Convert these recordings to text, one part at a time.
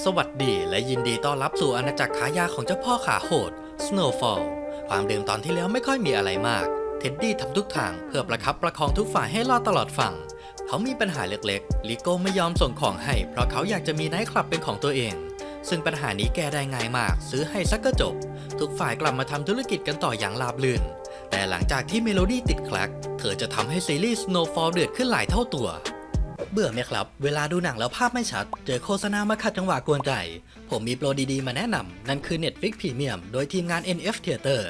สวัสดีและยินดีต้อนรับสู่อาณาจักรขายาของเจ้าพ่อขาโหด Snowfall ความเดิมตอนที่แล้วไม่ค่อยมีอะไรมาก เท็ดดี้ทำทุกทางเพื่อประคับประคองทุกฝ่ายให้รอดตลอดฝั่ง เขามีปัญหาเล็กๆ ลิโก้ไม่ยอมส่งของให้ เพราะเขาอยากจะมีไนท์คลับเป็นของตัวเอง ซึ่งปัญหานี้แก้ได้ง่ายมาก ซื้อให้สักก็จบ ทุกฝ่ายกลับมาทำธุรกิจกันต่ออย่างราบรื่น แต่หลังจากที่เมโลดี้ติดแคลกเธอจะทำให้ซีรีส์ Snowfall เดือดขึ้นหลายเท่าตัว เบื่อไหมครับ เวลาดูหนังแล้วภาพไม่ชัด เจอโฆษณามาขัดจังหวะกวนใจ ผมมีโปรดีๆ มาแนะนำ นั่นคือ Netflix Premium โดยทีมงาน NF Theater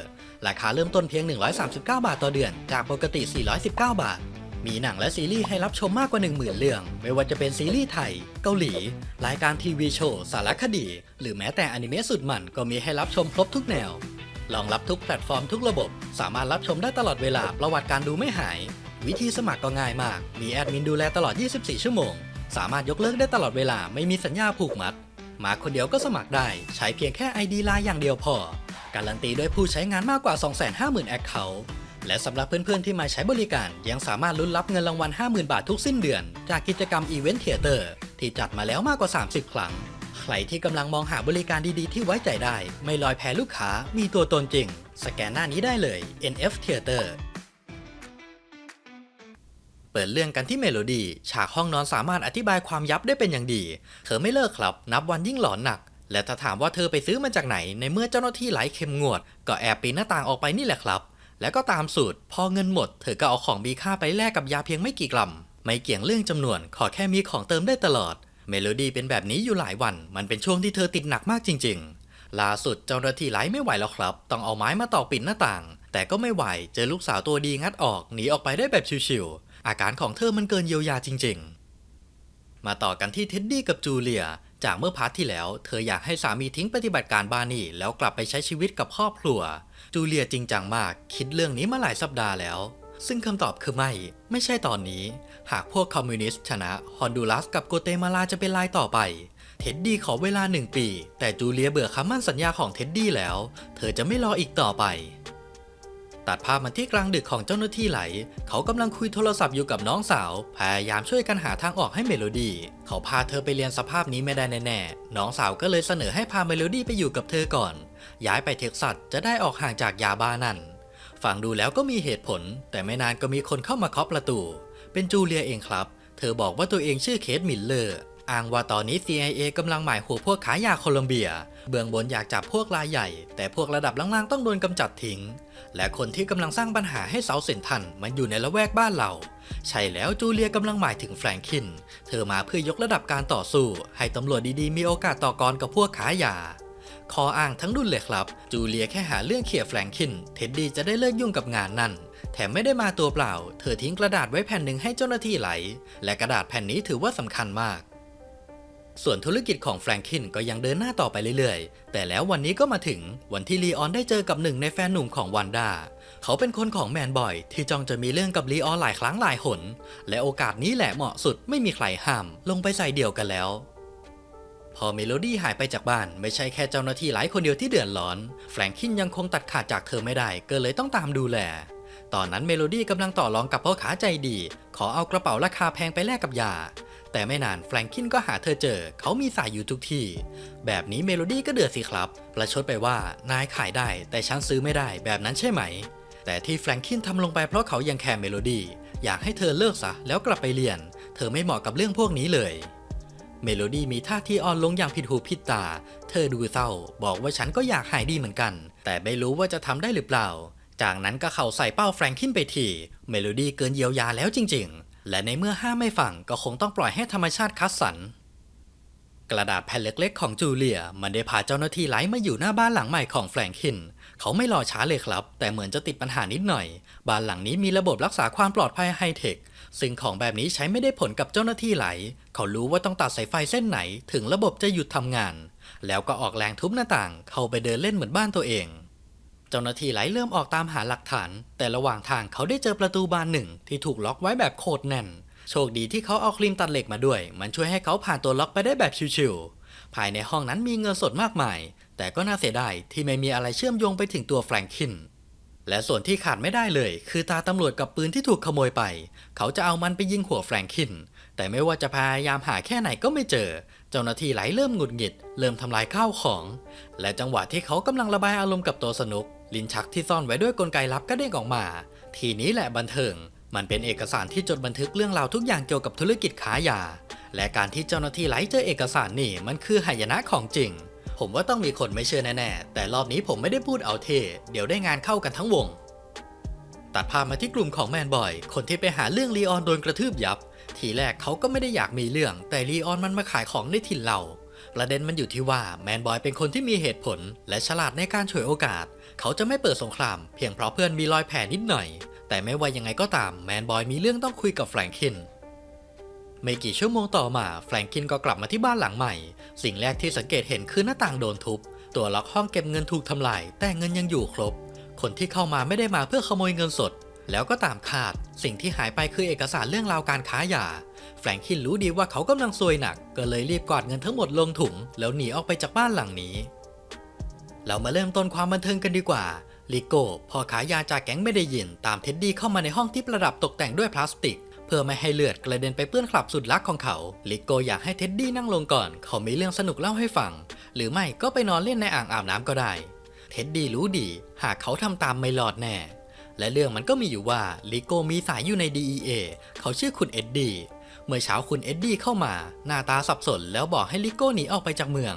ราคาเริ่มต้นเพียง 139 บาทต่อเดือน จากปกติ 419 บาท มีหนังและซีรีส์ให้รับชมมากกว่า 10,000 เรื่อง ไม่ว่าจะเป็นซีรีส์ไทย เกาหลี รายการทีวีโชว์ สารคดี หรือแม้แต่อนิเมะสุดมันก็มีให้รับชมครบทุกแนวรองรับทุกแพลตฟอร์มทุกระบบ สามารถรับชมได้ตลอดเวลาประวัติการดูไม่หาย วิธีสมัครก็ง่ายมาก มีแอดมินดูแลตลอด 24 ชั่วโมง สามารถยกเลิกได้ตลอดเวลา ไม่มีสัญญาผูกมัด มาคนเดียวก็สมัครได้ ใช้เพียงแค่ ID ไลน์อย่างเดียวพอ การันตีด้วยผู้ใช้งานมากกว่า 250,000 แอคเคาท์ และสำหรับเพื่อนๆที่มาใช้บริการ ยังสามารถลุ้นรับเงินรางวัล 50,000 บาททุกสิ้นเดือน จากกิจกรรมอีเวนต์เทเตอร์ที่จัดมาแล้วมากกว่า 30 ครั้ง ใครที่กำลังมองหาบริการดีๆ ที่ไว้ใจได้ ไม่ลอยแพลูกค้า มีตัวตนจริง สแกนหน้านี้ได้เลย NF Theater เปิดเรื่องกันที่เมโลดี้ฉากห้องนอนสามารถอธิบายความยับได้เป็นอย่างดี เธอไม่เลิกครับ นับวันยิ่งหลอนหนัก และถ้าถามว่าเธอไปซื้อมาจากไหน ในเมื่อเจ้าหน้าที่ไหลเข้มงวด ก็แอบปีนหน้าต่างออกไปนี่แหละครับ แล้วก็ตามสูตร พอเงินหมด เธอก็เอาของมีค่าไปแลกกับยาเพียงไม่กี่กรัม ไม่เกี่ยงเรื่องจำนวน ขอแค่มีของเติมได้ตลอด เมโลดี้เป็นแบบนี้อยู่หลายวัน มันเป็นช่วงที่เธอติดหนักมากจริง ๆล่าสุดเจ้าหน้าที่ไหลไม่ไหวแล้วครับ ต้องเอาไม้มาตอกปิดหน้าต่าง แต่ก็ไม่ไหวเจอลูกสาวตัวดีงัดออกหนีออกไปได้แบบชิวๆอาการของเธอมันเกินเยียวยาจริง ๆ มาต่อกันที่เท็ดดี้กับจูเลีย จากเมื่อพาร์ทที่แล้ว เธออยากให้สามีทิ้งปฏิบัติการบ้านนี่แล้วกลับไปใช้ชีวิตกับครอบครัว จูเลียจริงจังมาก คิดเรื่องนี้มาหลายสัปดาห์แล้ว ซึ่งคำตอบคือไม่ ไม่ใช่ตอนนี้ หากพวกคอมมิวนิสต์ชนะฮอนดูรัสกับโกเตมาลาจะเป็นรายต่อไปเท็ดดี้ขอเวลาหนึ่งปี แต่จูเลียเบื่อคำมั่นสัญญาของเท็ดดี้แล้ว เธอจะไม่รออีกต่อไป ตัดภาพมาที่กลางดึกของเจ้าหน้าที่ไหล เขากำลังคุยโทรศัพท์อยู่กับน้องสาว พยายามช่วยกันหาทางออกให้เมโลดี้ เขาพาเธอไปเรียนสภาพนี้ไม่ได้แน่ๆ น้องสาวก็เลยเสนอให้พาเมโลดี้ไปอยู่กับเธอก่อน ย้ายไปเท็กซัสจะได้ออกห่างจากยาบ้านั่น ฟังดูแล้วก็มีเหตุผล แต่ไม่นานก็มีคนเข้ามาเคาะประตู เป็นจูเลียเองครับ เธอบอกว่าตัวเองชื่อเคทมิลเลอร์ อ้างว่าตอนนี้ CIA กำลังหมายหัวพวกขายยาโคลอมเบีย เบื้องบนอยากจับพวกรายใหญ่ แต่พวกระดับล่างๆต้องโดนกำจัดทิ้ง และคนที่กำลังสร้างปัญหาให้เซาเซนทันมันอยู่ในละแวกบ้านเรา ใช่แล้วจูเลียกำลังหมายถึงแฟรงคิน เธอมาเพื่อยกระดับการต่อสู้ ให้ตำรวจดีๆมีโอกาสต่อกรกับพวกขายยาคออ้างทั้งรุ่นเลยครับ จูเลียแค่หาเรื่องเขี่ยแฟรงคิน เท็ดดี้จะได้เลิกยุ่งกับงานนั่น แถมไม่ได้มาตัวเปล่า เธอทิ้งกระดาษไว้แผ่นหนึ่งให้เจ้าหน้าที่ไหล และกระดาษแผ่นนี้ถือว่าสำคัญมาก ส่วนธุรกิจของแฟรงคินก็ยังเดินหน้าต่อไปเรื่อยๆ แต่แล้ววันนี้ก็มาถึงวันที่ลีออนได้เจอกับหนึ่งในแฟนหนุ่มของวันด้าเขาเป็นคนของแมนบอยที่จ้องจะมีเรื่องกับลีออนหลายครั้งหลายหน และโอกาสนี้แหละเหมาะสุดไม่มีใครห้าม ลงไปใส่เดี่ยวกันแล้ว พอเมโลดี้หายไปจากบ้านไม่ใช่แค่เจ้าหน้าที่หลายคนเดียวที่เดือดร้อน แฟรงคินยังคงตัดขาดจากเธอไม่ได้ก็เลยต้องตามดูแล ตอนนั้นเมโลดี้กำลังต่อรองกับพ่อขาใจดี ขอเอากระเป๋าราคาแพงไปแลกกับยา แต่ไม่นานแฟรงคินก็หาเธอเจอ เขามีสายอยู่ทุกที่ แบบนี้เมโลดี้ก็เดือดสิครับ ประชดไปว่านายขายได้ แต่ฉันซื้อไม่ได้แบบนั้นใช่ไหม แต่ที่แฟรงคินทำลงไปเพราะเขายังแคร์เมโลดี้อยากให้เธอเลิกซะแล้วกลับไปเรียน เธอไม่เหมาะกับเรื่องพวกนี้เลยเมโลดี้มีท่าทีอ่อนลงอย่างผิดหูผิดตา เธอดูเศร้า บอกว่าฉันก็อยากหายดีเหมือนกัน แต่ไม่รู้ว่าจะทำได้หรือเปล่า จากนั้นก็เข้าใส่เป้าแฟรงคินไปทีเมโลดี้เกินเยียวยาแล้วจริงๆ และในเมื่อห้ามไม่ฟังก็คงต้องปล่อยให้ธรรมชาติคัดสรรกระดาษแผ่นเล็กๆของจูเลีย มันได้พาเจ้าหน้าที่ไลฟ์มาอยู่หน้าบ้านหลังใหม่ของแฟรงคิน เขาไม่รอช้าเลยครับ แต่เหมือนจะติดปัญหานิดหน่อย บ้านหลังนี้มีระบบรักษาความปลอดภัยไฮเทคซึ่งของแบบนี้ใช้ไม่ได้ผลกับเจ้าหน้าที่ไหล เขารู้ว่าต้องตัดสายไฟเส้นไหน ถึงระบบจะหยุดทำงาน แล้วก็ออกแรงทุบหน้าต่าง เข้าไปเดินเล่นเหมือนบ้านตัวเอง เจ้าหน้าที่ไหลเริ่มออกตามหาหลักฐาน แต่ระหว่างทางเขาได้เจอประตูบานหนึ่งที่ถูกล็อกไว้แบบโคตรแน่น โชคดีที่เขาเอาครีมตัดเหล็กมาด้วย มันช่วยให้เขาผ่านตัวล็อกไปได้แบบชิวๆภายในห้องนั้นมีเงินสดมากมาย แต่ก็น่าเสียดายที่ไม่มีอะไรเชื่อมโยงไปถึงตัวแฟรงคินและส่วนที่ขาดไม่ได้เลย คือตาตำรวจกับปืนที่ถูกขโมยไป เขาจะเอามันไปยิงหัวแฟรงคิน แต่ไม่ว่าจะพยายามหาแค่ไหนก็ไม่เจอ เจ้าหน้าที่ไหลเริ่มหงุดหงิด เริ่มทำลายข้าวของ และจังหวะที่เขากำลังระบายอารมณ์กับตัวสนุก ลิ้นชักที่ซ่อนไว้ด้วยกลไกลับก็เด้งออกมา ทีนี้แหละบันเทิง มันเป็นเอกสารที่จดบันทึกเรื่องราวทุกอย่างเกี่ยวกับธุรกิจขายยา และการที่เจ้าหน้าที่ไหลเจอเอกสารนี่มันคือหายนะของจริง ผมว่าต้องมีคนไม่เชื่อแน่ๆ แต่รอบนี้ผมไม่ได้พูดเอาเท เดี๋ยวได้งานเข้ากันทั้งวง ตัดภาพมาที่กลุ่มของแมนบอย คนที่ไปหาเรื่องลีออนโดนกระทืบยับ ทีแรกเขาก็ไม่ได้อยากมีเรื่อง แต่ลีออนมันมาขายของในถิ่นเรา ประเด็นมันอยู่ที่ว่าแมนบอยเป็นคนที่มีเหตุผล และฉลาดในการฉวยโอกาส เขาจะไม่เปิดสงคราม เพียงเพราะเพื่อนมีรอยแผลนิดหน่อย แต่ไม่ว่ายังไงก็ตามแมนบอยมีเรื่องต้องคุยกับแฟรงคินไม่กี่ชั่วโมงต่อมาแฟรงคินก็กลับมาที่บ้านหลังใหม่ สิ่งแรกที่สังเกตเห็นคือหน้าต่างโดนทุบ ตัวล็อกห้องเก็บเงินถูกทำลายแต่เงินยังอยู่ครบ คนที่เข้ามาไม่ได้มาเพื่อขโมยเงินสด แล้วก็ตามคาด สิ่งที่หายไปคือเอกสารเรื่องราวการค้ายา แฟรงคินรู้ดีว่าเขากำลังซวยหนัก ก็เลยรีบกวาดเงินทั้งหมดลงถุง แล้วหนีออกไปจากบ้านหลังนี้ เรามาเริ่มต้นความบันเทิงกันดีกว่าลิโก้พอขายยาจากแก๊งไม่ได้ยิน ตามเท็ดดี้เข้ามาในห้องที่ประดับตกแต่งด้วยพลาสติก เพื่อไม่ให้เลือดกระเด็นไปเปื้อนคลับสุดรักของเขาลิโก้อยากให้เท็ดดี้นั่งลงก่อน เขามีเรื่องสนุกเล่าให้ฟัง หรือไม่ก็ไปนอนเล่นในอ่างอาบน้ำก็ได้ เท็ดดี้รู้ดี หากเขาทำตามไม่รอดแน่ และเรื่องมันก็มีอยู่ว่าลิโก้มีสายอยู่ใน DEA เขาชื่อคุณเอ็ดดี้เมื่อเช้าคุณเอ็ดดี้เข้ามา หน้าตาสับสนแล้วบอกให้ลิโก้หนีออกไปจากเมือง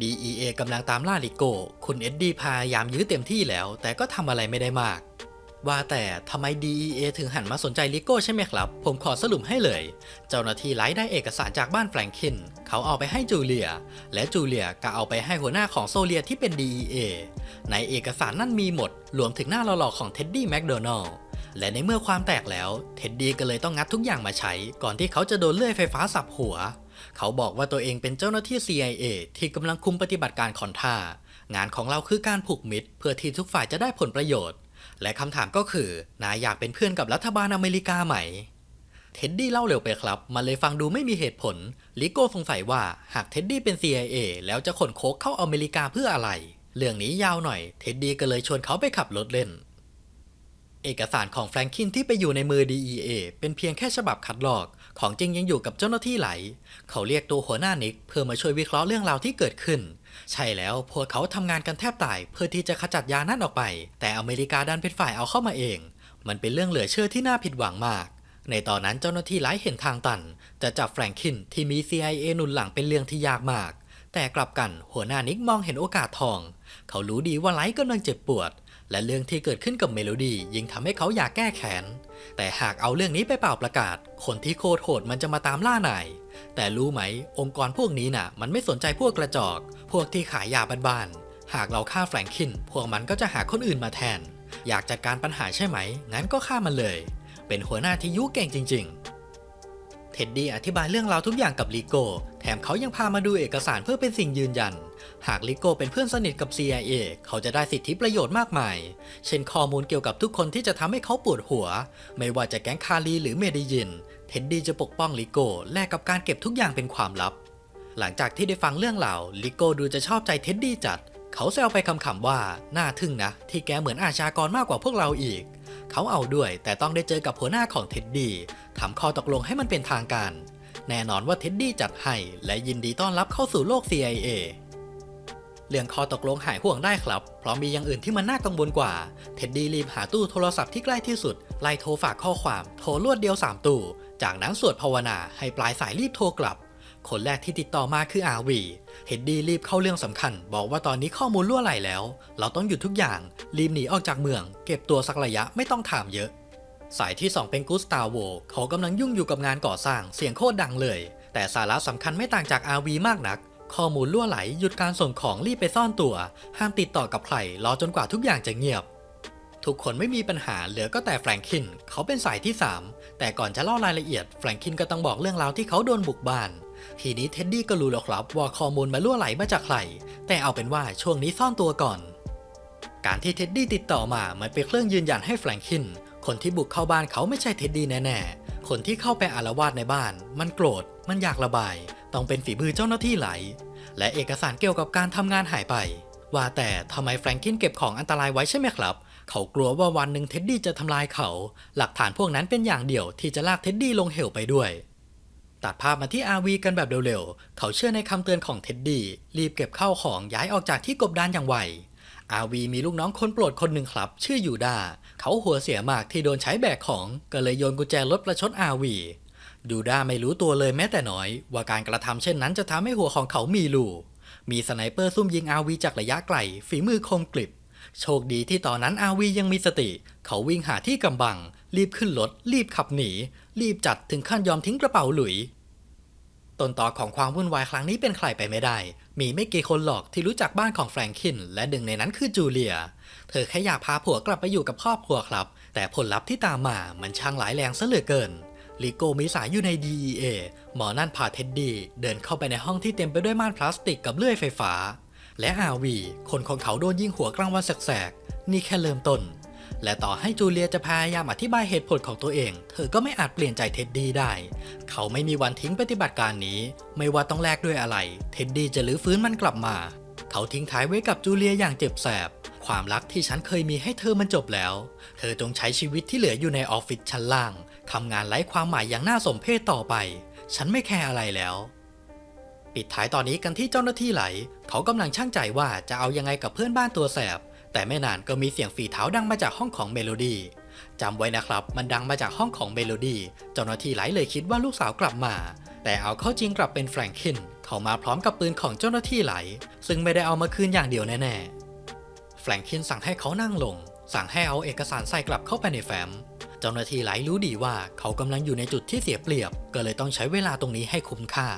DEA กำลังตามล่าลิโก้คุณเอ็ดดี้พยายามยื้อเต็มที่แล้ว แต่ก็ทำอะไรไม่ได้มาก ว่าแต่ทำไม DEA ถึงหันมาสนใจลิโก้ใช่ไหมครับ ผมขอสรุปให้เลย เจ้าหน้าที่ไล่ได้เอกสารจากบ้านแฟรงคิน เขาเอาไปให้จูเลีย และจูเลียก็เอาไปให้หัวหน้าของโซเลียที่เป็น DEA ในเอกสารนั่นมีหมด รวมถึงหน้าหล่อๆของเท็ดดี้แมคโดนัลและในเมื่อความแตกแล้ว เท็ดดี้ก็เลยต้องงัดทุกอย่างมาใช้ ก่อนที่เขาจะโดนเลื่อยไฟฟ้าสับหัว เขาบอกว่าตัวเองเป็นเจ้าหน้าที่ CIA ที่กำลังคุมปฏิบัติการคอนท่างานของเราคือการผูกมิตร เพื่อที่ทุกฝ่ายจะได้ผลประโยชน์ และคำถามก็คือนายอยากเป็นเพื่อนกับรัฐบาลอเมริกาไหม เท็ดดี้เล่าเร็วไปครับ มันเลยฟังดูไม่มีเหตุผล ลิโก้สงสัยว่าหากเท็ดดี้เป็น CIA แล้วจะขนโคกเข้าอเมริกาเพื่ออะไร เรื่องนี้ยาวหน่อย เท็ดดี้ก็เลยชวนเขาไปขับรถเล่น เอกสารของแฟรงคินที่ไปอยู่ในมือ DEA เป็นเพียงแค่ฉบับคัดลอก ของจริงยังอยู่กับเจ้าหน้าที่ไหล เขาเรียกตัวหัวหน้านิกเพื่อมาช่วยวิเคราะห์เรื่องราวที่เกิดขึ้น ใช่แล้วพวกเขาทำงานกันแทบตายเพื่อที่จะขจัดยานั่นออกไป แต่อเมริกาดันเป็นฝ่ายเอาเข้ามาเอง มันเป็นเรื่องเหลือเชื่อที่น่าผิดหวังมาก ในตอนนั้นเจ้าหน้าที่ไลท์เห็นทางตัน จะจับแฟรงคินที่มี CIA หนุนหลังเป็นเรื่องที่ยากมาก แต่กลับกันหัวหน้านิกมองเห็นโอกาสทอง เขารู้ดีว่าไลท์กำลังเจ็บปวด และเรื่องที่เกิดขึ้นกับเมโลดี้ยิ่งทำให้เขาอยากแก้แค้น แต่หากเอาเรื่องนี้ไปเป่าประกาศ คนที่โคตรโหดมันจะมาตามล่านาย แต่รู้ไหม องค์กรพวกนี้น่ะ มันไม่สนใจพวกกระจอก พวกที่ขายยาบ้านๆ หากเราฆ่าแฟรงคิน พวกมันก็จะหาคนอื่นมาแทน อยากจัดการปัญหาใช่ไหม งั้นก็ฆ่ามันเลย เป็นหัวหน้าที่ยุ่เก่งจริง ๆเท็ดดี้อธิบายเรื่องราวทุกอย่างกับลิโก้ แถมเขายังพามาดูเอกสารเพื่อเป็นสิ่งยืนยัน หากลิโก้เป็นเพื่อนสนิทกับ CIA เขาจะได้สิทธิประโยชน์มากมาย เช่นข้อมูลเกี่ยวกับทุกคนที่จะทำให้เขาปวดหัว ไม่ว่าจะแก๊งคารีหรือเมดิยิน เท็ดดี้จะปกป้องลิโก้แลกกับการเก็บทุกอย่างเป็นความลับ หลังจากที่ได้ฟังเรื่องราลิโก้ดูจะชอบใจเท็ดดี้จัด เขาแซวไปคำๆว่าน่าทึ่งนะ ที่แกเหมือนอาชากรมากกว่าพวกเราอีก เขาเอาด้วยแต่ต้องได้เจอกับหัวหน้าของเท็ดดี้ทำข้อตกลงให้มันเป็นทางการแน่นอนว่าเท็ดดี้จัดให้และยินดีต้อนรับเข้าสู่โลก CIA เรื่องข้อตกลงหายห่วงได้ครับ เพราะมีอย่างอื่นที่มันน่ากังวลกว่า เท็ดดี้รีบหาตู้โทรศัพท์ที่ใกล้ที่สุด ไล่โทรฝากข้อความ โทรรวดเดียว 3 ตู้ จากนั้นสวดภาวนาให้ปลายสายรีบโทรกลับ คนแรกที่ติดต่อมาคืออาวี เท็ดดี้รีบเข้าเรื่องสำคัญ บอกว่าตอนนี้ข้อมูลล่วไหลแล้ว เราต้องหยุดทุกอย่าง รีบหนีออกจากเมือง เก็บตัวสักระยะไม่ต้องถามเยอะ สายที่ 2 เป็นกุสตาโว เขากำลังยุ่งอยู่กับงานก่อสร้าง เสียงโคตรดังเลย แต่สาระสำคัญไม่ต่างจาก RV มากนัก ข้อมูลล่วไหลหยุดการส่งของรีบไปซ่อนตัว ห้ามติดต่อกับใครรอจนกว่าทุกอย่างจะเงียบ ทุกคนไม่มีปัญหาเหลือก็แต่แฟรงคินเขาเป็นสายที่ 3 แต่ก่อนจะเล่ารายละเอียดแฟรงคินก็ต้องบอกเรื่องราวที่เขาโดนบุกบ้านทีนี้เท็ดดี้ก็รู้แล้วครับว่าข้อมูลมาล่วไหลมาจากใครแต่เอาเป็นว่าช่วงนี้ซ่อนตัวก่อน การที่เท็ดดี้ติดต่อมามันเป็นเครื่องยืนยันให้แฟรงคินคนที่บุกเข้าบ้านเขาไม่ใช่เท็ดดี้แน่ๆคนที่เข้าไปอารวาสในบ้าน มันโกรธมันอยากระบาย ต้องเป็นฝีมือเจ้าหน้าที่ไหล และเอกสารเกี่ยวกับการทำงานหายไป ว่าแต่ทำไมแฟรงคินเก็บของอันตรายไว้ใช่ไหมครับ เขากลัวว่าวันหนึ่งเท็ดดี้จะทำลายเขา หลักฐานพวกนั้นเป็นอย่างเดียวที่จะลากเท็ดดี้ลงเหวไปด้วยตัดภาพมาที่อาวีกันแบบเร็วๆ เขาเชื่อในคำเตือนของเท็ดดี้รีบเก็บข้าวของย้ายออกจากที่กบดานอย่างไวอาวีมีลูกน้องคนโปรดคนหนึ่งครับ ชื่อยูดา เขาหัวเสียมากที่โดนใช้แบกของ ก็เลยโยนกุญแจรถประชดอาวี ดูด้าไม่รู้ตัวเลยแม้แต่น้อย ว่าการกระทำเช่นนั้นจะทำให้หัวของเขามีรูมีสไนเปอร์ซุ่มยิงอาวีจากระยะไกล ฝีมือคมกริบ โชคดีที่ตอนนั้นอาวียังมีสติ เขาวิ่งหาที่กำบัง รีบขึ้นรถ รีบขับหนี รีบจัดถึงขั้นยอมทิ้งกระเป๋าหลุย ต้นต่อของความวุ่นวายครั้งนี้เป็นใครไปไม่ได้ มีไม่กี่คนหรอกที่รู้จักบ้านของแฟรงคิน และหนึ่งในนั้นคือจูเลีย เธอแค่อยากพาผัวกลับไปอยู่กับครอบครัวครับ แต่ผลลัพธ์ที่ตามมา มันช่างหลายแรงซะเหลือเกิน ลิโกมีสายอยู่ใน DEA หมอนั่นพาเท็ดดี้เดินเข้าไปในห้องที่เต็มไปด้วยม่านพลาสติกกับเลื่อยไฟฟ้า และอาวี คนของเขาโดนยิงหัวกลางวันแสกๆ นี่แค่เริ่มต้น และต่อให้จูเลียจะพยายามอธิบายเหตุผลของตัวเอง เธอก็ไม่อาจเปลี่ยนใจเท็ดดี้ได้ เขาไม่มีวันทิ้งปฏิบัติการนี้ ไม่ว่าต้องแลกด้วยอะไร เท็ดดี้จะลื้อฟื้นมันกลับมา เขาทิ้งท้ายไว้กับจูเลียอย่างเจ็บแสบความรักที่ฉันเคยมีให้เธอมันจบแล้ว เธอจงใช้ชีวิตที่เหลืออยู่ในออฟฟิศชั้นล่าง ทำงานไร้ความหมายอย่างน่าสมเพชต่อไป ฉันไม่แคร์อะไรแล้ว ปิดท้ายตอนนี้กันที่เจ้าหน้าที่ไหล เขากำลังช่างใจว่าจะเอายังไงกับเพื่อนบ้านตัวแสบ แต่ไม่นานก็มีเสียงฝีเท้าดังมาจากห้องของเมโลดี้จำไว้นะครับ มันดังมาจากห้องของเมโลดี้ เจ้าหน้าที่ไหลเลยคิดว่าลูกสาวกลับมา แต่เอาเข้าจริงกลับเป็นแฟรงคิน เขามาพร้อมกับปืนของเจ้าหน้าที่ไหล ซึ่งไม่ได้เอามาคืนอย่างเดียวแน่ๆ แฟรงคินสั่งให้เขานั่งลง สั่งให้เอาเอกสารใส่กลับเข้าไปในแฟ้ม จ้าหน้าที่ไหลรู้ดีว่าเขากำลังอยู่ในจุดที่เสียเปรียบ ก็เลยต้องใช้เวลาตรงนี้ให้คุ้มค่า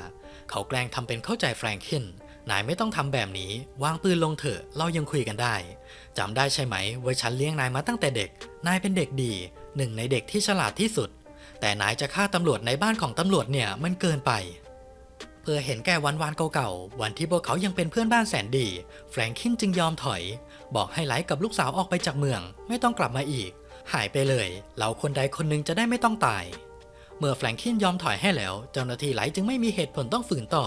เขาแกล้งทำเป็นเข้าใจแฟรงคินนายไม่ต้องทำแบบนี้ วางปืนลงเถอะ เรายังคุยกันได้จำได้ใช่ไหมว่าฉันเลี้ยงนายมาตั้งแต่เด็ก นายเป็นเด็กดี หนึ่งในเด็กที่ฉลาดที่สุด แต่นายจะฆ่าตำรวจในบ้านของตำรวจเนี่ยมันเกินไป เพื่อเห็นแก่วันวานเก่าๆ วันที่พวกเขายังเป็นเพื่อนบ้านแสนดี แฟรงคินจึงยอมถอย บอกให้ไลท์กับลูกสาวออกไปจากเมือง ไม่ต้องกลับมาอีก หายไปเลยเราคนใดคนหนึ่งจะได้ไม่ต้องตาย เมื่อแฟรงคินยอมถอยให้แล้ว เจ้าหน้าที่ไหลจึงไม่มีเหตุผลต้องฝืนต่อ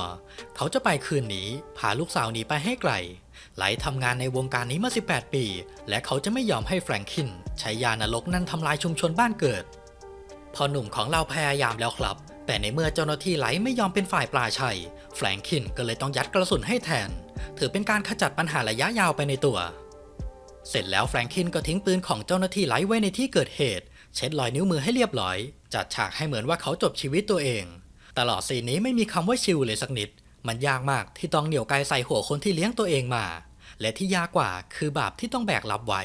เขาจะไปคืนนี้พาลูกสาวหนีไปให้ไกล ไหลทำงานในวงการนี้มา 18 ปี และเขาจะไม่ยอมให้แฟรงคินใช้ยานรกนั่นทำลายชุมชนบ้านเกิด พอหนุ่มของเราพยายามแล้วครับ แต่ในเมื่อเจ้าหน้าที่ไหลไม่ยอมเป็นฝ่ายปลาชัย แฟรงคินก็เลยต้องยัดกระสุนให้แทน ถือเป็นการขจัดปัญหาระยะยาวไปในตัว เสร็จแล้วแฟรงคินก็ทิ้งปืนของเจ้าหน้าที่ไลท์ไว้ในที่เกิดเหตุ เช็ดรอยนิ้วมือให้เรียบร้อย จัดฉากให้เหมือนว่าเขาจบชีวิตตัวเอง ตลอดซีนนี้ไม่มีคำว่าชิลเลยสักนิด มันยากมากที่ต้องเหนี่ยวไกลใส่หัวคนที่เลี้ยงตัวเองมา และที่ยากกว่าคือบาปที่ต้องแบกรับไว้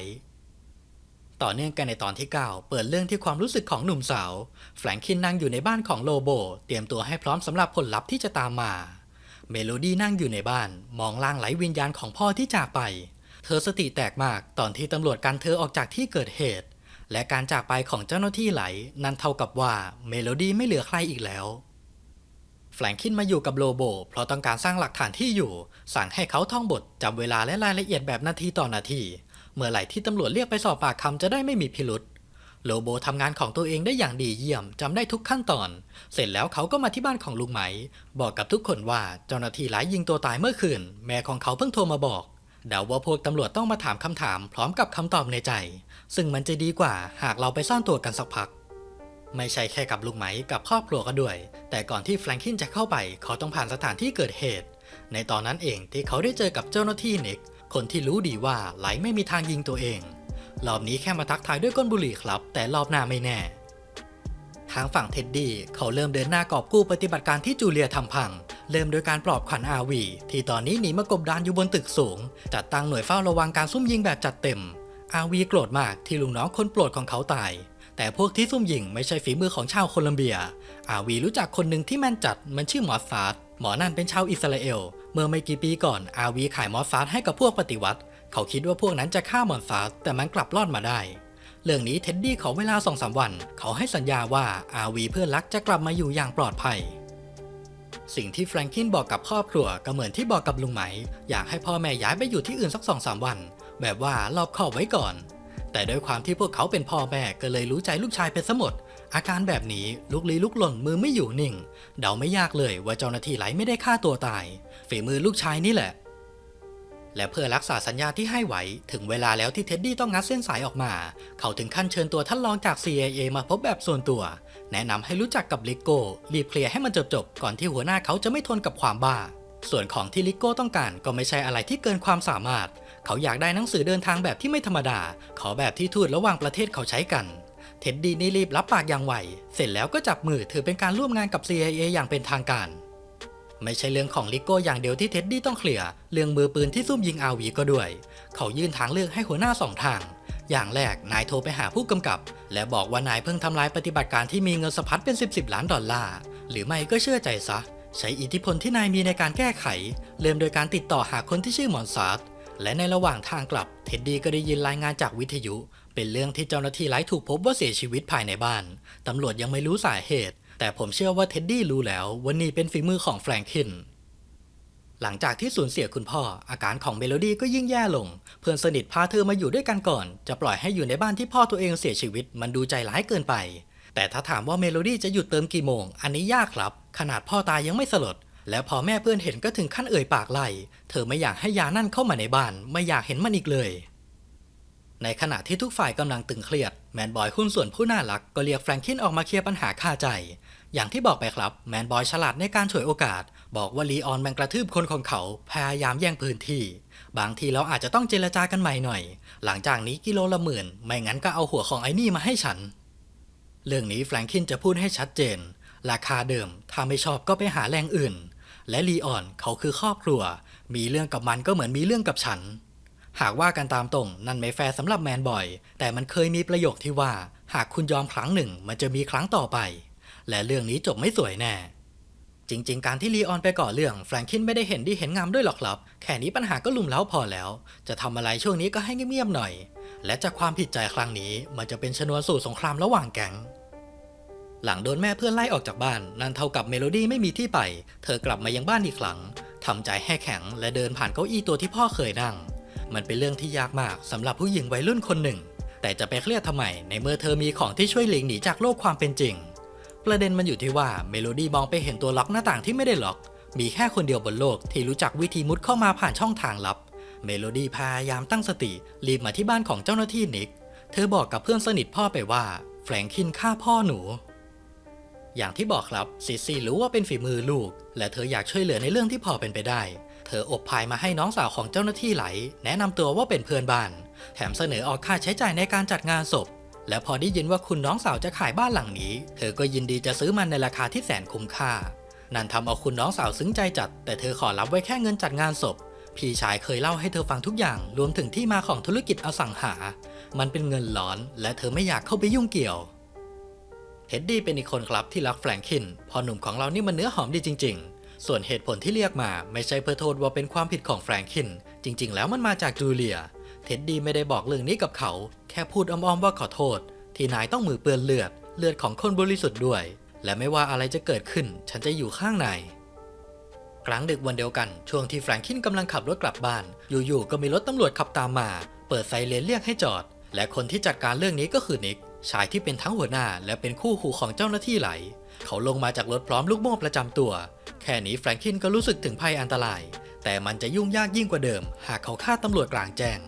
ต่อเนื่องกันในตอนที่ 9 เปิดเรื่องที่ความรู้สึกของหนุ่มสาว แฟรงคินนั่งอยู่ในบ้านของโลโบ เตรียมตัวให้พร้อมสำหรับผลลัพธ์ที่จะตามมา เมโลดี้นั่งอยู่ในบ้าน มองล่างไหลวิญญาณของพ่อที่จากไป เธอสติแตกมากตอนที่ตำรวจกันเธอออกจากที่เกิดเหตุ และการจากไปของเจ้าหน้าที่ไหล นั่นเท่ากับว่าเมโลดี้ไม่เหลือใครอีกแล้ว แฟรงคินมาอยู่กับโลโบ เพราะต้องการสร้างหลักฐานที่อยู่ สั่งให้เขาท่องบทจำเวลาและรายละเอียดแบบนาทีต่อนาที เมื่อไหร่ที่ตำรวจเรียกไปสอบปากคำจะได้ไม่มีพิรุษโลโบทำงานของตัวเองได้อย่างดีเยี่ยมจำได้ทุกขั้นตอน เสร็จแล้วเขาก็มาที่บ้านของลุงไหม บอกกับทุกคนว่าเจ้าหน้าที่หลายยิงตัวตายเมื่อคืน แม่ของเขาเพิ่งโทรมาบอก เดาว่าพวกตำรวจต้องมาถามคำถามพร้อมกับคำตอบในใจ ซึ่งมันจะดีกว่าหากเราไปซ่อนตัวกันสักพัก ไม่ใช่แค่กับลุงไหมกับครอบครัวก็ด้วย แต่ก่อนที่แฟรงคินจะเข้าไปเขาต้องผ่านสถานที่เกิดเหตุ ในตอนนั้นเองที่เขาได้เจอกับเจ้าหน้าที่นิกคนที่รู้ดีว่าไหลไม่มีทางยิงตัวเองรอบนี้แค่มาทักทายด้วยก้นบุหรี่ครับ แต่รอบหน้าไม่แน่ ทางฝั่งเท็ดดี้เขาเริ่มเดินหน้ากอบกู้ปฏิบัติการที่จูเลียทำพัง เริ่มโดยการปลอบขวัญอาวี ที่ตอนนี้หนีมากบดานอยู่บนตึกสูง จัดตั้งหน่วยเฝ้าระวังการซุ่มยิงแบบจัดเต็ม อาวีโกรธมากที่ลุงน้องคนโปรดของเขาตาย แต่พวกที่ซุ่มยิงไม่ใช่ฝีมือของชาวโคลัมเบีย อาวีรู้จักคนหนึ่งที่แม่นจัดมันชื่อหมอซาร์ดหมอนั่นเป็นชาวอิสราเอล เมื่อไม่กี่ปีก่อนอาวีขายมอซาร์ดให้กับพวกปฏิวัติ เขาคิดว่าพวกนั้นจะฆ่ามอซาร์ดแต่มันกลับรอดมาได้ เรื่องนี้เท็ดดี้ขอเวลาสองสามวัน เขาให้สัญญาว่าอาวีเพื่อนรักจะกลับมาอยู่อย่างปลอดภัย สิ่งที่แฟรงคินบอกกับครอบครัวก็เหมือนที่บอกกับลุงไหม อยากให้พ่อแม่ย้ายไปอยู่ที่อื่นสักสองสามวัน แบบว่ารอบขอบไว้ก่อน แต่ด้วยความที่พวกเขาเป็นพ่อแม่ก็เลยรู้ใจลูกชายเป็นสมดอาการแบบนี้ลุกลี้ลุกหล่นมือไม่อยู่นิ่ง เดาไม่ยากเลยว่าเจ้าหน้าที่ไหลไม่ได้ฆ่าตัวตาย ฝีมือลูกชายนี่แหละ และเพื่อรักษาสัญญาที่ให้ไว้ ถึงเวลาแล้วที่เท็ดดี้ต้องงัดเส้นสายออกมา เขาถึงขั้นเชิญตัวท่านรองจาก CIA มาพบแบบส่วนตัว แนะนำให้รู้จักกับลิโก้รีบเคลียร์ให้มันจบๆก่อนที่หัวหน้าเขาจะไม่ทนกับความบ้า ส่วนของที่ลิโก้ต้องการก็ไม่ใช่อะไรที่เกินความสามารถ เขาอยากได้หนังสือเดินทางแบบที่ไม่ธรรมดา ขอแบบที่ทูตระหว่างประเทศเขาใช้กันเท็ดดี้นี่รีบรับปากอย่างไวเสร็จแล้วก็จับมือถือเป็นการร่วมงานกับ CIA อย่างเป็นทางการ ไม่ใช่เรื่องของลิโก้อย่างเดียวที่เท็ดดี้ต้องเคลียร์เรื่องมือปืนที่ซุ่มยิงอาวีก็ด้วย เขายื่นทางเลือกให้หัวหน้าสองทาง อย่างแรกนายโทรไปหาผู้กำกับ และบอกว่านายเพิ่งทำลายปฏิบัติการที่มีเงินสะพัดเป็น10บสล้านดอลลาร์ หรือไม่ก็เชื่อใจซะ ใช้อิทธิพลที่นายมีในการแก้ไข เริ่มโดยการติดต่อหาคนที่ชื่อมอนซาร์ดและในระหว่างทางกลับ เท็ดดี้ก็ได้ยินรายงานจากวิทยุ เป็นเรื่องที่เจ้าหน้าที่ไลท์ถูกพบว่าเสียชีวิตภายในบ้าน ตำรวจยังไม่รู้สาเหตุ แต่ผมเชื่อว่าเท็ดดี้รู้แล้วว่านี่เป็นฝีมือของแฟรงคิน หลังจากที่สูญเสียคุณพ่อ อาการของเมโลดี้ก็ยิ่งแย่ลง เพื่อนสนิทพาเธอมาอยู่ด้วยกันก่อน จะปล่อยให้อยู่ในบ้านที่พ่อตัวเองเสียชีวิต มันดูใจร้ายเกินไป แต่ถ้าถามว่าเมโลดี้จะหยุดเติมกี่โมง อันนี้ยากครับ ขนาดพ่อตายยังไม่สลด แล้วพอแม่เพื่อนเห็นก็ถึงขั้นเอ่ยปากไล่ เธอไม่อยากให้ยานั่นเข้ามาในบ้าน ไม่อยากเห็นมันอีกเลย ในขณะที่ทุกฝ่ายกำลังตึงเครียด แมนบอยหุ้นส่วนผู้น่ารักก็เรียกแฟรงคินออกมาเคลียร์ปัญหาคาใจ อย่างที่บอกไปครับ แมนบอยฉลาดในการฉวยโอกาส บอกว่าลีออนแมงกระทืบคนของเขาพยายามแย่งพื้นที่ บางทีเราอาจจะต้องเจรจากันใหม่หน่อย หลังจากนี้กิโลละหมื่น ไม่งั้นก็เอาหัวของไอ้นี่มาให้ฉัน เรื่องนี้แฟรงคินจะพูดให้ชัดเจน ราคาเดิมถ้าไม่ชอบก็ไปหาแรงอื่น และลีออนเขาคือครอบครัว มีเรื่องกับมันก็เหมือนมีเรื่องกับฉัน หากว่ากันตามตรงนั่นไม่แฟร์สำหรับแมนบอย แต่มันเคยมีประโยคที่ว่า หากคุณยอมครั้งหนึ่ง มันจะมีครั้งต่อไป และเรื่องนี้จบไม่สวยแน่ จริง ๆ การที่ลีออนไปก่อเรื่องแฟรงคินไม่ได้เห็นดีเห็นงามด้วยหรอกครับ แค่นี้ปัญหาก็ลุมเล้าพอแล้ว จะทำอะไรช่วงนี้ก็ให้เงียบๆหน่อย และจากความผิดใจครั้งนี้มันจะเป็นชนวนสู่สงครามระหว่างแก๊งหลังโดนแม่เพื่อนไล่ออกจากบ้าน นั่นเท่ากับเมโลดี้ไม่มีที่ไป เธอกลับมายังบ้านอีกครั้งทำใจให้แข็งและเดินผ่านเก้าอี้ตัวที่พ่อเคยนั่ง มันเป็นเรื่องที่ยากมากสำหรับผู้หญิงวัยรุ่นคนหนึ่ง แต่จะไปเครียดทำไมในเมื่อเธอมีของที่ช่วยหลีกหนีจากโลกความเป็นจริง ประเด็นมันอยู่ที่ว่าเมโลดี้มองไปเห็นตัวล็อกหน้าต่างที่ไม่ได้ล็อก มีแค่คนเดียวบนโลกที่รู้จักวิธีมุดเข้ามาผ่านช่องทางลับ เมโลดี้พยายามตั้งสติรีบมาที่บ้านของเจ้าหน้าที่นิก เธอบอกกับเพื่อนสนิทพ่อไปว่าแฟรงคินฆ่าพ่อหนูอย่างที่บอกครับซิซี่รู้ว่าเป็นฝีมือลูก และเธออยากช่วยเหลือในเรื่องที่พอเป็นไปได้ เธออบพายมาให้น้องสาวของเจ้าหน้าที่ไหล แนะนำตัวว่าเป็นเพื่อนบ้าน แถมเสนอออกค่าใช้จ่ายในการจัดงานศพ และพอได้ยินว่าคุณน้องสาวจะขายบ้านหลังนี้ เธอก็ยินดีจะซื้อมันในราคาที่แสนคุ้มค่า นั่นทำเอาคุณน้องสาวซึ้งใจจัด แต่เธอขอรับไว้แค่เงินจัดงานศพ พี่ชายเคยเล่าให้เธอฟังทุกอย่าง รวมถึงที่มาของธุรกิจอสังหา มันเป็นเงินหลอน และเธอไม่อยากเข้าไปยุ่งเกี่ยวเท็ดดี้เป็นอีกคนครับที่รักแฟรงคินพอหนุ่มของเรานี่มันเนื้อหอมดีจริง ๆ ส่วนเหตุผลที่เรียกมาไม่ใช่เพื่อโทษว่าเป็นความผิดของแฟรงคิน จริง ๆ แล้วมันมาจากจูเลีย เท็ดดี้ไม่ได้บอกเรื่องนี้กับเขา แค่พูดอ้อมๆว่าขอโทษ ที่นายต้องมือเปื้อนเลือด เลือดของคนบริสุทธิ์ด้วย และไม่ว่าอะไรจะเกิดขึ้น ฉันจะอยู่ข้างนายกลางดึกวันเดียวกัน ช่วงที่แฟรงคินกำลังขับรถกลับบ้าน อยู่ๆ ก็มีรถตำรวจขับตามมา เปิดไซเรนเรียกให้จอด และคนที่จัดการเรื่องนี้ก็คือนิก ชายที่เป็นทั้งหัวหน้าและเป็นคู่หูของเจ้าหน้าที่ไหล เขาลงมาจากรถพร้อมลูกโม่ประจำตัว แค่นี้แฟรงคินก็รู้สึกถึงภัยอันตราย แต่มันจะยุ่งยากยิ่งกว่าเดิม หากเขาฆ่าตำรวจกลางแจ้ง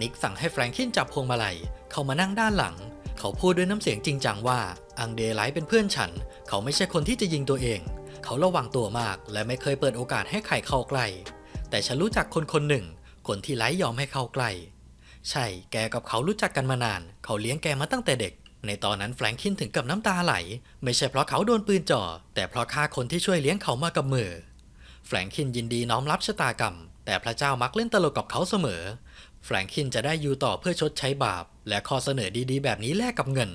นิกสั่งให้แฟรงคินจับพวงมาลัย เขามานั่งด้านหลัง เขาพูดด้วยน้ำเสียงจริงจังว่า อังเดไลท์เป็นเพื่อนฉัน เขาไม่ใช่คนที่จะยิงตัวเอง เขาระวังตัวมาก และไม่เคยเปิดโอกาสให้ใครเข้าใกล้ แต่ฉันรู้จักคนคนหนึ่ง คนที่ไลท์ยอมให้เข้าใกล้ ใช่ แกกับเขารู้จักกันมานาน เขาเลี้ยงแกมาตั้งแต่เด็ก ในตอนนั้นแฟรงคินถึงกับน้ำตาไหล ไม่ใช่เพราะเขาโดนปืนจ่อ แต่เพราะฆ่าคนที่ช่วยเลี้ยงเขามากับมือ แฟรงคินยินดีน้อมรับชะตากรรม แต่พระเจ้ามักเล่นตลกกับเขาเสมอ แฟรงคินจะได้อยู่ต่อเพื่อชดใช้บาป และข้อเสนอดีๆ แบบนี้แลกกับเงิน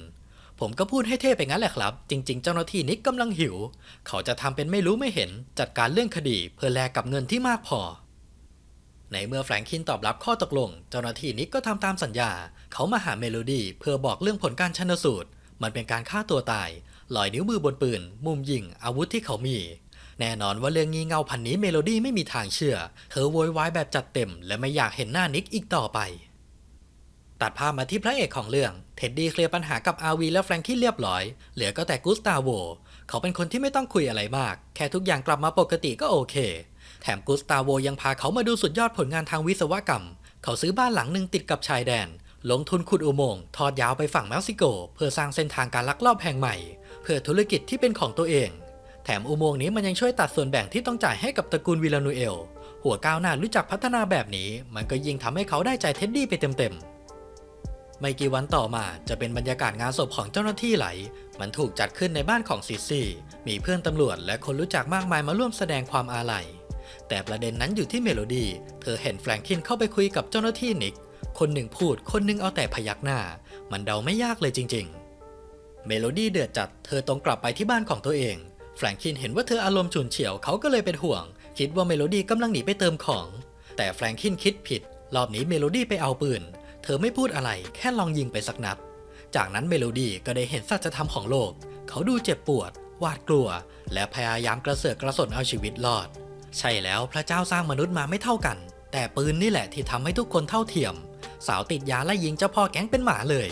ผมก็พูดให้เท่ไปงั้นแหละครับ จริง ๆ เจ้าหน้าที่นิกกำลังหิว เขาจะทำเป็นไม่รู้ไม่เห็น จัดการเรื่องคดีเพื่อแลกกับเงินที่มากพอ ในเมื่อแฟรงคินตอบรับข้อตกลง เจ้าหน้าที่นิกก็ทำตามสัญญา เขามาหาเมโลดี้เพื่อบอกเรื่องผลการชันสูตร มันเป็นการฆ่าตัวตายลอยนิ้วมือบนปืน มุมยิง อาวุธที่เขามี แน่นอนว่าเรื่องงี่เง่าพันนี้เมโลดี้ไม่มีทางเชื่อ เธอโวยวายแบบจัดเต็ม และไม่อยากเห็นหน้านิกอีกต่อไป ตัดภาพมาที่พระเอกของเรื่อง เท็ดดี้เคลียร์ปัญหากับอาวีและแฟรงคินเรียบร้อย เหลือก็แต่กุสตาโว เขาเป็นคนที่ไม่ต้องคุยอะไรมาก แค่ทุกอย่างกลับมาปกติก็โอเค แถมกุสตาโวยังพาเขามาดูสุดยอดผลงานทางวิศวกรรม เขาซื้อบ้านหลังหนึ่งติดกับชายแดน ลงทุนขุดอุโมงค์ทอดยาวไปฝั่งเม็กซิโก เพื่อสร้างเส้นทางการลักลอบแห่งใหม่ เพื่อธุรกิจที่เป็นของตัวเอง แถมอุโมงค์นี้มันยังช่วยตัดส่วนแบ่งที่ต้องจ่ายให้กับตระกูลวิลานูเอล หัวก้าวหน้ารู้จักพัฒนาแบบนี้ มันก็ยิ่งทำให้เขาได้ใจเท็ดดี้ไปเต็มๆไม่กี่วันต่อมาจะเป็นบรรยากาศงานศพของเจ้าหน้าที่ไหล มันถูกจัดขึ้นในบ้านของซิซี่ มีเพื่อนตำรวจและคนรู้จักมากมายมาร่วมแสดงความอาลัย แต่ประเด็นนั้นอยู่ที่เมโลดี้ เธอเห็นแฟรงคินเข้าไปคุยกับเจ้าหน้าที่นิก คนหนึ่งพูด คนหนึ่งเอาแต่พยักหน้า มันเดาไม่ยากเลยจริง ๆ เมโลดี้เดือดจัด เธอตรงกลับไปที่บ้านของตัวเอง แฟรงคินเห็นว่าเธออารมณ์ฉุนเฉียว เขาก็เลยเป็นห่วง คิดว่าเมโลดี้กำลังหนีไปเติมของ แต่แฟรงคินคิดผิด รอบนี้เมโลดี้ไปเอาปืน เธอไม่พูดอะไร แค่ลองยิงไปสักนัด จากนั้นเมโลดี้ก็ได้เห็นสัจธรรมของโลก เขาดูเจ็บปวด หวาดกลัว และพยายามกระเสือกกระสนเอาชีวิตรอด ใช่แล้วพระเจ้าสร้างมนุษย์มาไม่เท่ากัน แต่ปืนนี่แหละที่ทำให้ทุกคนเท่าเทียม สาวติดยาไล่ยิงเจ้าพ่อแก๊งเป็นหมาเลย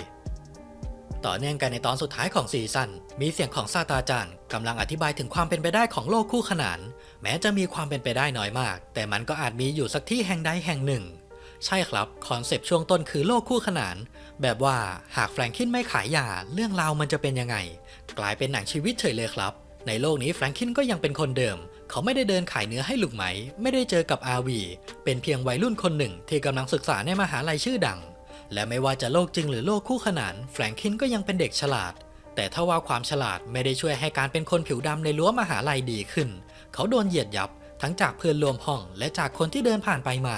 ต่อเนื่องกันในตอนสุดท้ายของซีซั่นมีเสียงของซาตราจารย์กำลังอธิบายถึงความเป็นไปได้ของโลกคู่ขนาน แม้จะมีความเป็นไปได้น้อยมาก แต่มันก็อาจมีอยู่สักที่แห่งใดแห่งหนึ่ง ใช่ครับคอนเซปต์ช่วงต้นคือโลกคู่ขนาน แบบว่าหากแฟรงคินไม่ขายยาเรื่องราวมันจะเป็นยังไง กลายเป็นหนังชีวิตเฉยเลยครับในโลกนี้แฟรงคินก็ยังเป็นคนเดิม เขาไม่ได้เดินขายเนื้อให้ลูกไหม ไม่ได้เจอกับอาวี เป็นเพียงวัยรุ่นคนหนึ่งที่กำลังศึกษาในมหาลัยชื่อดัง และไม่ว่าจะโลกจริงหรือโลกคู่ขนาน แฟรงคินก็ยังเป็นเด็กฉลาด แต่ถ้าว่าความฉลาดไม่ได้ช่วยให้การเป็นคนผิวดำในรั้วมหาลัยดีขึ้น เขาโดนเหยียดยับทั้งจากเพื่อนรวมห้องและจากคนที่เดินผ่านไปมา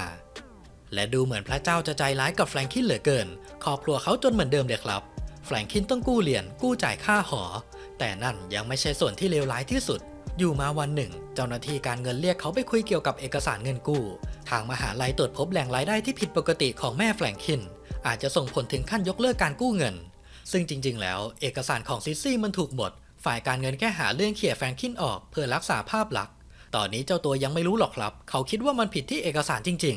และดูเหมือนพระเจ้าจะใจร้ายกับแฟรงคินเหลือเกิน ครอบครัวเขาจนเหมือนเดิมเลยครับ แฟรงคินต้องกู้เหรียนกู้จ่ายค่าหอ แต่นั่นยังไม่ใช่ส่วนที่เลวร้ายที่สุด อยู่มาวันหนึ่ง เจ้าหน้าที่การเงินเรียกเขาไปคุยเกี่ยวกับเอกสารเงินกู้ ทางมหาลัยตรวจพบแหล่งรายได้ที่ผิดปกติของแม่แฟรงคิน อาจจะส่งผลถึงขั้นยกเลิกการกู้เงิน ซึ่งจริง ๆ แล้ว เอกสารของซิซี่มันถูกหมดฝ่ายการเงินแค่หาเรื่องเขี่ยแฟรงคินออกเพื่อรักษาภาพลักษณ์ ตอนนี้เจ้าตัวยังไม่รู้หรอกครับ เขาคิดว่ามันผิดที่เอกสารจริง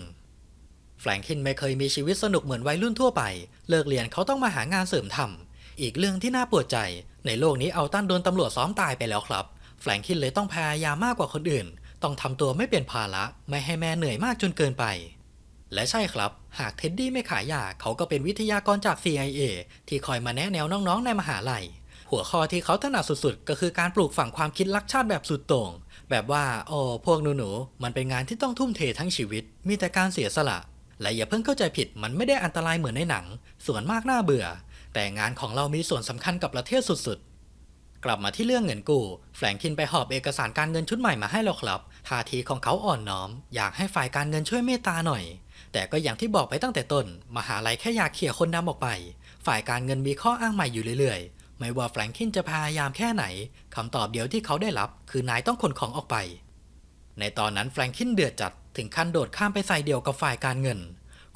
ๆ แฟรงคินไม่เคยมีชีวิตสนุกเหมือนวัยรุ่นทั่วไป เลิกเรียนเขาต้องมาหางานเสริมทำอีกเรื่องที่น่าปวดใจ ในโลกนี้เอาตั้นโดนตำรวจซ้อมตายไปแล้วครับ แฟรงคินเลยต้องพยายามมากกว่าคนอื่น ต้องทำตัวไม่เป็นภาระไม่ให้แม่เหนื่อยมากจนเกินไป และใช่ครับ หากเท็ดดี้ไม่ขายยาเขาก็เป็นวิทยากรจาก CIA ที่คอยมาแนะแนวน้องๆในมหาลัย หัวข้อที่เขาถนัดสุดๆ ก็คือการปลูกฝังความคิดรักชาติแบบสุดโต่ง แบบว่าโอ้พวกหนูๆมันเป็นงานที่ต้องทุ่มเททั้งชีวิต มีแต่การเสียสละ และอย่าเพิ่งเข้าใจผิดมันไม่ได้อันตรายเหมือนในหนัง ส่วนมากน่าเบื่อ แต่งานของเรามีส่วนสำคัญกับประเทศสุดๆ กลับมาที่เรื่องเงินกู้ แฟรงคินไปหอบเอกสารการเงินชุดใหม่มาให้เราครับ ท่าทีของเขาอ่อนน้อม อยากให้ฝ่ายการเงินช่วยเมตตาหน่อย แต่ก็อย่างที่บอกไปตั้งแต่ต้น มหาลัยแค่อยากเขี่ยคนดำออกไป ฝ่ายการเงินมีข้ออ้างใหม่อยู่เรื่อยๆ ไม่ว่าแฟรงคินจะพยายามแค่ไหนคำตอบเดียวที่เขาได้รับ คือนายต้องขนของออกไป ในตอนนั้นแฟรงคินเดือดจัด ถึงขั้นโดดข้ามไปใส่เดียวกับฝ่ายการเงิน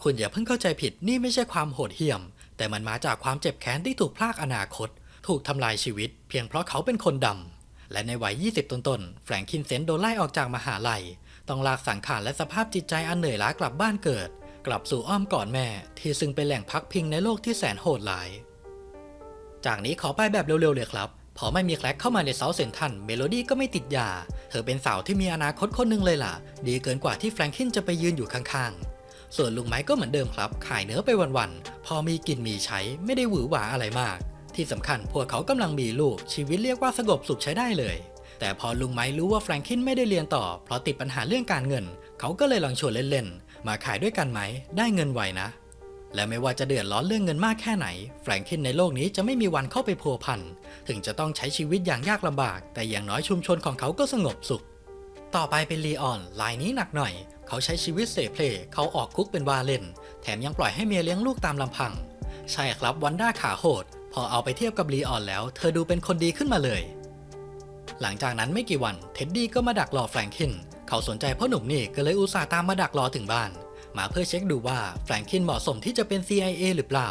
คุณอย่าเพิ่งเข้าใจผิดนี่ไม่ใช่ความโหดเหี้ยม แต่มันมาจากความเจ็บแค้นที่ถูกพลากอนาคต ถูกทำลายชีวิตเพียงเพราะเขาเป็นคนดำ และในวัย 20 ต้นๆ แฟรงคินเซนโดนไล่ออกจากมหาลัย ต้องลากสังขารและสภาพจิตใจอันเหนื่อยล้ากลับบ้านเกิด กลับสู่อ้อมกอดแม่ ที่ซึ่งเป็นแหล่งพักพิงในโลกที่แสนโหดร้าย จากนี้ขอไปแบบเร็วๆเลยครับพอไม่มีแคลกเข้ามาในเซาเซนทันเมโลดี้ก็ไม่ติดยา เธอเป็นสาวที่มีอนาคตคนหนึ่งเลยล่ะ ดีเกินกว่าที่แฟรงคินจะไปยืนอยู่ข้างๆ ส่วนลุงไม้ก็เหมือนเดิมครับ ขายเนื้อไปวันๆ พอมีกินมีใช้ไม่ได้หวือหวาอะไรมาก ที่สำคัญพวกเขากำลังมีลูกชีวิตเรียกว่าสงบสุขใช้ได้เลย แต่พอลุงไม้รู้ว่าแฟรงคินไม่ได้เรียนต่อ เพราะติดปัญหาเรื่องการเงิน เขาก็เลยลองชวนเล่นๆ มาขายด้วยกันไหม ได้เงินไวนะ และไม่ว่าจะเดือดร้อนเรื่องเงินมากแค่ไหน แฟรงคินในโลกนี้จะไม่มีวันเข้าไปพัวพัน ถึงจะต้องใช้ชีวิตอย่างยากลำบาก แต่อย่างน้อยชุมชนของเขาก็สงบสุข ต่อไปเป็นลีออนลายนี้หนักหน่อย เขาใช้ชีวิตเสเพลเขาออกคุกเป็นวาเลน แถมยังปล่อยให้เมียเลี้ยงลูกตามลำพังใช่ครับวันด้าขาโหด พอเอาไปเทียบกับลีออนแล้ว เธอดูเป็นคนดีขึ้นมาเลย หลังจากนั้นไม่กี่วันเท็ดดี้ก็มาดักรอแฟรงคิน เขาสนใจพ่อหนุ่มนี่ก็เลยอุตส่าห์ตามมาดักรอถึงบ้าน มาเพื่อเช็คดูว่าแฟรงคินเหมาะสมที่จะเป็น CIA หรือเปล่า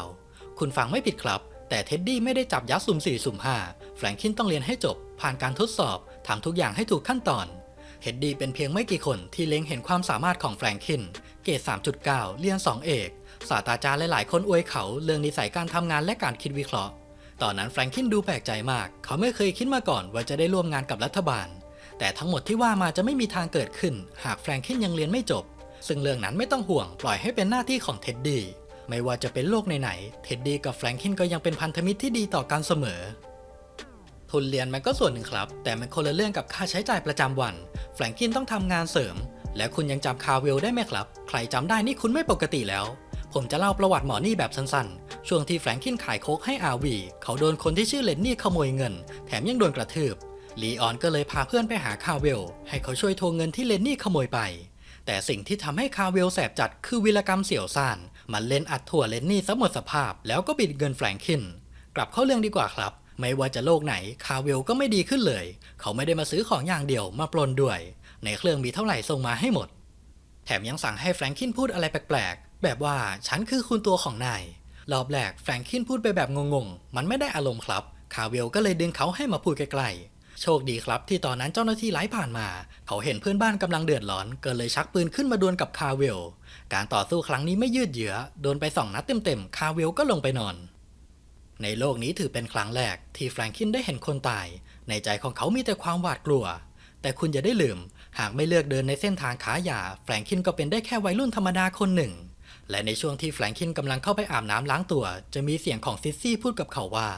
คุณฟังไม่ผิดครับ แต่เท็ดดี้ไม่ได้จับยัดสุ่ม4สุ่ม5แฟรงคินต้องเรียนให้จบ ผ่านการทดสอบทำทุกอย่างให้ถูกขั้นตอนเท็ดดี้เป็นเพียงไม่กี่คนที่เล็งเห็นความสามารถของแฟรงคิน เกรด3.9 เรียน 2 เอก ศาสตราจารย์หลายๆ คนอวยเขาเรื่องนิสัยการทำงานและการคิดวิเคราะห์ ตอนนั้นแฟรงคินดูแปลกใจมาก เขาไม่เคยคิดมาก่อนว่าจะได้ร่วมงานกับรัฐบาล แต่ทั้งหมดที่ว่ามาจะไม่มีทางเกิดขึ้น หากแฟรงคินยังเรียนไม่จบ ซึ่งเรื่องนั้นไม่ต้องห่วง ปล่อยให้เป็นหน้าที่ของเท็ดดี้ ไม่ว่าจะเป็นโลกไหนๆ เท็ดดี้กับแฟรงคินก็ยังเป็นพันธมิตรที่ดีต่อกันเสมอทุนเรียนมันก็ส่วนหนึ่งครับ แต่มันคนละเรื่องกับค่าใช้จ่ายประจำวัน แฟรงคินต้องทำงานเสริม และคุณยังจำคาร์เวลได้ไหมครับ ใครจำได้นี่คุณไม่ปกติแล้ว ผมจะเล่าประวัติหมอนี่แบบสั้นๆ ช่วงที่แฟรงคินขายโคกให้อาวี เขาโดนคนที่ชื่อเลนนี่ขโมยเงิน แถมยังโดนกระทืบ ลีออนก็เลยพาเพื่อนไปหาคาเวล ให้เขาช่วยทวงเงินที่เลนนี่ขโมยไป แต่สิ่งที่ทำให้คาเวลแสบจัดคือวีรกรรมเสี่ยวซ่าน มันเล่นอัดถั่วเลนนี่ซะหมดสภาพ แล้วก็บิดเงินแฟรงคิน กลับเข้าเรื่องดีกว่าครับ ไม่ว่าจะโลกไหนคาเวลก็ไม่ดีขึ้นเลย เขาไม่ได้มาซื้อของอย่างเดียวมาปลนด้วย ในเครื่องมีเท่าไหร่ส่งมาให้หมด แถมยังสั่งให้แฟรงคินพูดอะไรแปลก แบบว่าฉันคือคุณตัวของนาย รอบแรกแฟรงคินพูดไปแบบงงๆ มันไม่ได้อารมณ์ครับ คาร์เวลก็เลยดึงเขาให้มาพูดไกล้ๆ โชคดีครับที่ตอนนั้นเจ้าหน้าที่ไล่ผ่านมา เขาเห็นเพื่อนบ้านกำลังเดือดร้อนก็เลยชักปืนขึ้นมาดวลกับคาร์เวล การต่อสู้ครั้งนี้ไม่ยืดเยื้อ โดนไปสองนัดเต็มๆ คาร์เวลก็ลงไปนอน ในโลกนี้ถือเป็นครั้งแรกที่แฟรงคินได้เห็นคนตาย ในใจของเขามีแต่ความหวาดกลัว แต่คุณอย่าได้ลืม หากไม่เลือกเดินในเส้นทางขายา แฟรงคินก็เป็นได้แค่วัยรุ่นธรรมดาคนหนึ่ง และในช่วงที่แฟรงคินกำลังเข้าไปอาบน้ำล้างตัว จะมีเสียงของซิสซี่พูดกับเขาว่า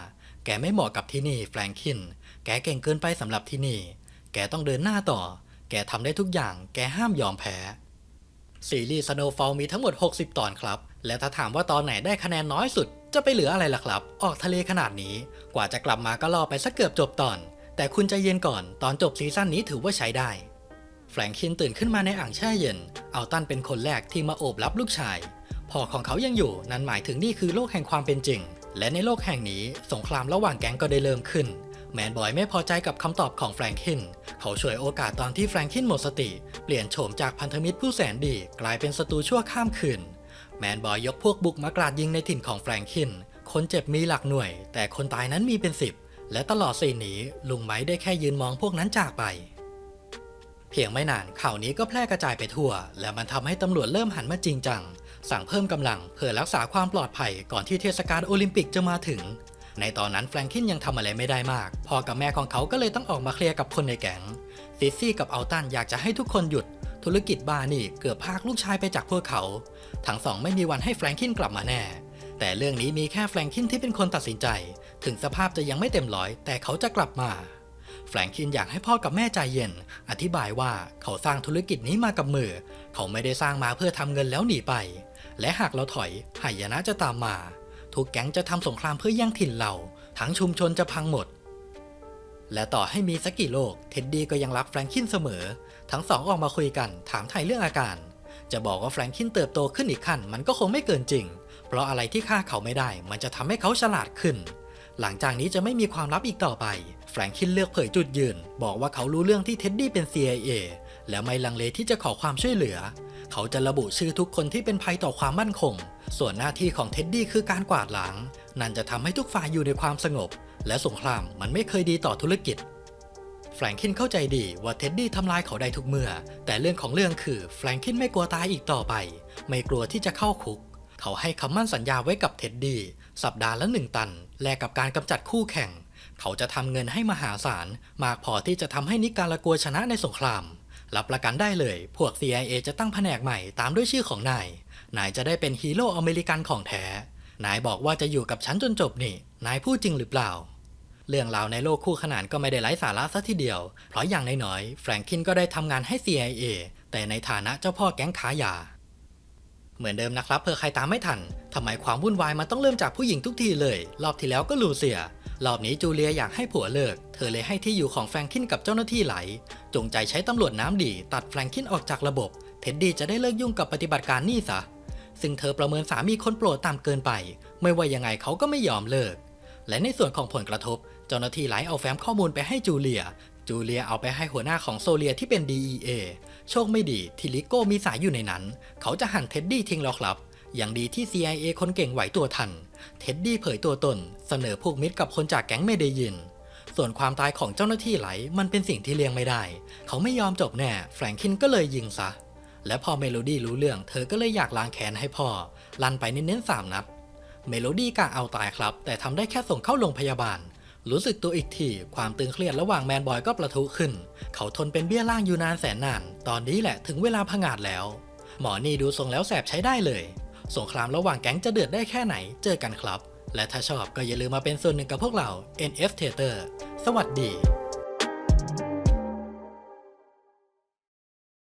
แกไม่เหมาะกับที่นี่แฟรงคิน แกเก่งเกินไปสำหรับที่นี่ แกต้องเดินหน้าต่อ แกทำได้ทุกอย่าง แกห้ามยอมแพ้ ซีรีส์ Snowfall มีทั้งหมด 60 ตอนครับ และถ้าถามว่าตอนไหนได้คะแนนน้อยสุด จะไปเหลืออะไรล่ะครับ ออกทะเลขนาดนี้ กว่าจะกลับมาก็รอไปสักเกือบจบตอน แต่คุณใจเย็นก่อน ตอนจบซีซั่นนี้ถือว่าใช้ได้แฟรงคินตื่นขึ้นมาในอ่างแช่เย็น เอาตันเป็นคนแรกที่มาโอบรับลูกชาย พ่อของเขายังอยู่นั่นหมายถึงนี่คือโลกแห่งความเป็นจริง และในโลกแห่งนี้สงครามระหว่างแก๊งก็ได้เริ่มขึ้น แมนบอยไม่พอใจกับคำตอบของแฟรงคิน เขาช่วยโอกาสตอนที่แฟรงคินหมดสติ เปลี่ยนโฉมจากพันธมิตรผู้แสนดีกลายเป็นศัตรูชั่วข้ามคืน แมนบอยยกพวกบุกมากราดยิงในถิ่นของแฟรงคิน คนเจ็บมีหลักหน่วย แต่คนตายนั้นมีเป็นสิบ และตลอดสี่หนีลุงไม้ได้แค่ยืนมองพวกนั้นจากไปเพียงไม่นานข่าวนี้ก็แพร่กระจายไปทั่ว และมันทำให้ตำรวจเริ่มหันมาจริงจัง สั่งเพิ่มกำลังเพื่อรักษาความปลอดภัยก่อนที่เทศกาลโอลิมปิกจะมาถึง ในตอนนั้นแฟรงคินยังทำอะไรไม่ได้มาก พ่อกับแม่ของเขาก็เลยต้องออกมาเคลียร์กับคนในแก๊งซิซี่กับอัลตันอยากจะให้ทุกคนหยุด ธุรกิจบ้านี่เกือบพากลูกชายไปจากพวกเขา ทั้งสองไม่มีวันให้แฟรงคินกลับมาแน่ แต่เรื่องนี้มีแค่แฟรงคินที่เป็นคนตัดสินใจ ถึงสภาพจะยังไม่เต็มร้อย แต่เขาจะกลับมาแฟรงคินอยากให้พ่อกับแม่ใจเย็น อธิบายว่าเขาสร้างธุรกิจนี้มากับมือ เขาไม่ได้สร้างมาเพื่อทำเงินแล้วหนีไป และหากเราถอยหายนะจะตามมา ทุกแก๊งจะทำสงครามเพื่อแย่งถิ่นเรา ทั้งชุมชนจะพังหมด และต่อให้มีสักกี่โลก เท็ดดี้ก็ยังรักแฟรงคินเสมอ ทั้งสองออกมาคุยกันถามไถ่เรื่องอาการ จะบอกว่าแฟรงคินเติบโตขึ้นอีกขั้นมันก็คงไม่เกินจริง เพราะอะไรที่ฆ่าเขาไม่ได้ มันจะทำให้เขาฉลาดขึ้น หลังจากนี้จะไม่มีความลับอีกต่อไป แฟรงคินเลือกเผยจุดยืน บอกว่าเขารู้เรื่องที่เท็ดดี้เป็น CIA และไม่ลังเลที่จะขอความช่วยเหลือ เขาจะระบุชื่อทุกคนที่เป็นภัยต่อความมั่นคง ส่วนหน้าที่ของเท็ดดี้คือการกวาดล้าง นั่นจะทำให้ทุกฝ่ายอยู่ในความสงบ และสงครามมันไม่เคยดีต่อธุรกิจ แฟรงคินเข้าใจดีว่าเท็ดดี้ทำลายเขาได้ทุกเมื่อ แต่เรื่องของเรื่องคือแฟรงคินไม่กลัวตายอีกต่อไป ไม่กลัวที่จะเข้าคุก เขาให้คำมั่นสัญญาไว้กับเท็ดดี้สัปดาห์ละหนึ่งตัน แลกกับการกำจัดคู่แข่ง เขาจะทำเงินให้มหาศาลมากพอที่จะทำให้นิการากัวชนะในสงคราม รับประกันได้เลย พวก CIA จะตั้งแผนกใหม่ตามด้วยชื่อของนาย นายจะได้เป็นฮีโร่อเมริกันของแท้ นายบอกว่าจะอยู่กับฉันจนจบนี่ นายพูดจริงหรือเปล่า เรื่องราวในโลกคู่ขนานก็ไม่ได้ไร้สาระซะทีเดียว เพราะอย่างน้อยๆ แฟรงคินก็ได้ทำงานให้ CIA แต่ในฐานะเจ้าพ่อแก๊งค้ายา เหมือนเดิมนะครับเพื่อใครตามไม่ทันทำไมความวุ่นวายมันต้องเริ่มจากผู้หญิงทุกทีเลย รอบที่แล้วก็ลูเซีย รอบนี้จูเลียอยากให้ผัวเลิก เธอเลยให้ที่อยู่ของแฟรงคินกับเจ้าหน้าที่ไหล จงใจใช้ตำรวจน้ำดี ตัดแฟรงคินออกจากระบบ เท็ดดี้จะได้เลิกยุ่งกับปฏิบัติการนี่ซะ ซึ่งเธอประเมินสามีคนโปรดต่ำเกินไป ไม่ว่ายังไงเขาก็ไม่ยอมเลิก และในส่วนของผลกระทบ เจ้าหน้าที่ไหลเอาแฟ้มข้อมูลไปให้จูเลีย จูเลียเอาไปให้หัวหน้าของโซเลียที่เป็น DEA โชคไม่ดีที่ลิโก้มีสายอยู่ในนั้น เขาจะหั่นเท็ดดี้ทิ้งแล้วครับ อย่างดีที่ CIA คนเก่งไหวตัวทัน เท็ดดี้เผยตัวตน เสนอพวกมิตรกับคนจากแก๊งเมเดยิน ส่วนความตายของเจ้าหน้าที่ไหล มันเป็นสิ่งที่เลี่ยงไม่ได้ เขาไม่ยอมจบแน่ แฟรงคินก็เลยยิงซะ และพอเมโลดี้รู้เรื่อง เธอก็เลยอยากล้างแค้นให้พ่อ ลั่นไปเน้นๆสามนัด เมโลดี้กะเอาตายครับ แต่ทำได้แค่ส่งเข้าโรงพยาบาล รู้สึกตัวอีกที ความตึงเครียดระหว่างแมนบอยก็ประทุขึ้น เขาทนเป็นเบี้ยล่างอยู่นานแสนนาน ตอนนี้แหละถึงเวลาผงาดแล้วหมอนี่ดูทรงแล้วแสบใช้ได้เลย สงครามระหว่างแก๊งจะเดือดได้แค่ไหนเจอกันครับ และถ้าชอบก็อย่าลืมมาเป็นส่วนหนึ่งกับพวกเรา NF Theater สวัสดี